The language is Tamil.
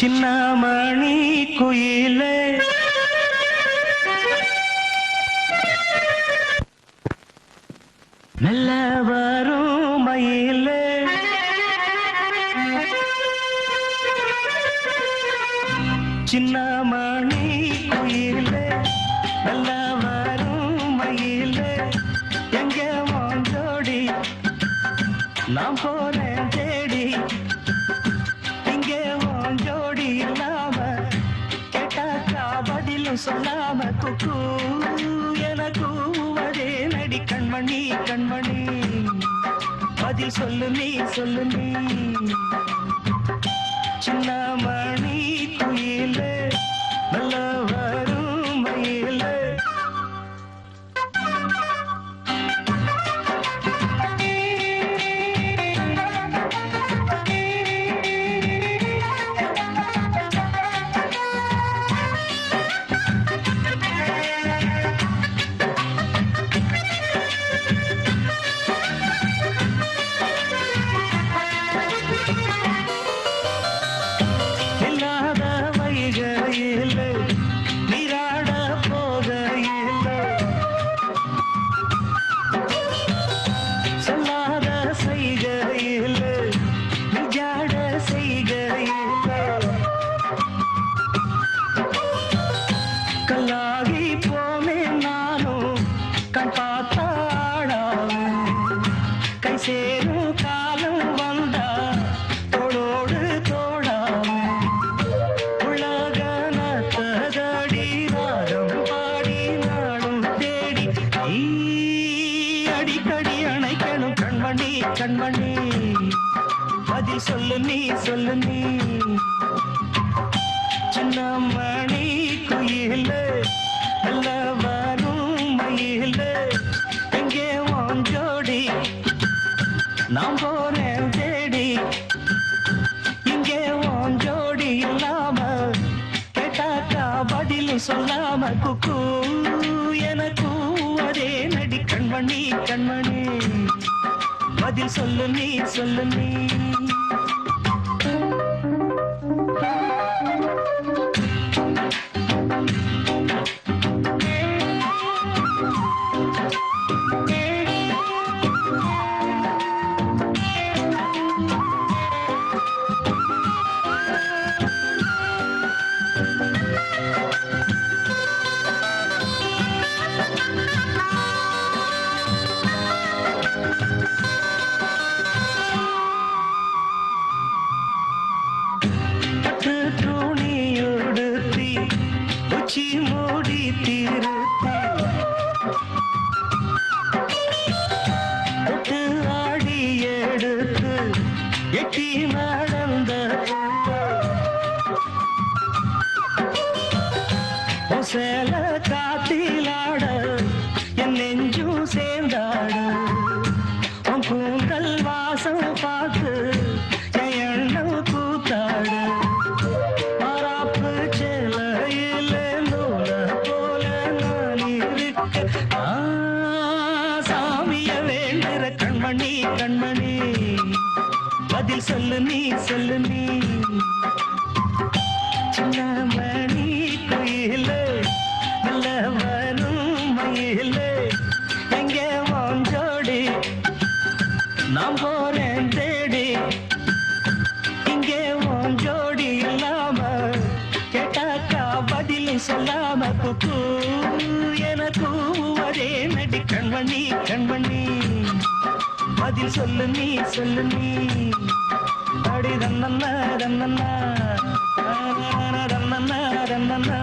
சின்னமணி குயிலே. மெல்ல வரும் மயிலே. சின்னமணி குயிலே. மெல்ல வரும் மயிலே. எங்க வாங்கோடி நாம் போனேன். நீயும் சொல்லாம குக்கு. எனக்கு அதே நடி கண்மணி கண்மணி. பதில் சொல்லு நீ சொல்லு நீ. சின்ன மணி குயிலே. கண்மணி கண்மணி. பதில் சொல்லு நீ சொல்லு நீ. சின்ன மணி குயில். நல்ல வரும் மயில. எங்கே உன் ஜோடி? நான் போறேன் தேடி. இங்கே உன் ஜோடி இல்லாம கேட்டாக்கா பதில் சொல்லாம குக்கு. எனக்கு அதே நடி கண்மணி கண்மணி. பதில் சொல்லு நீ சொல்லு நீ சேல காத்திலாட என் நெஞ்சும் சேர்ந்தாட. உன் கூந்தல் வாசம் பார்த்து என் எண்ணம் கூத்தாட மராப்பு சேலையில் நூல போல நான் இருக்க சாமிய வேண்டுற கண்மணி கண்மணி. பதில் சொல்லு நீ சொல்லு நீ. சின்ன மணி குயிலே கட்டி கண்மணி கண்மணி. பதில் சொல்லு நீ சொல்லு நீ. அடி தன்னண்ணா தன்னண்ணா. தன்னண்ணா தன்னண்ணா.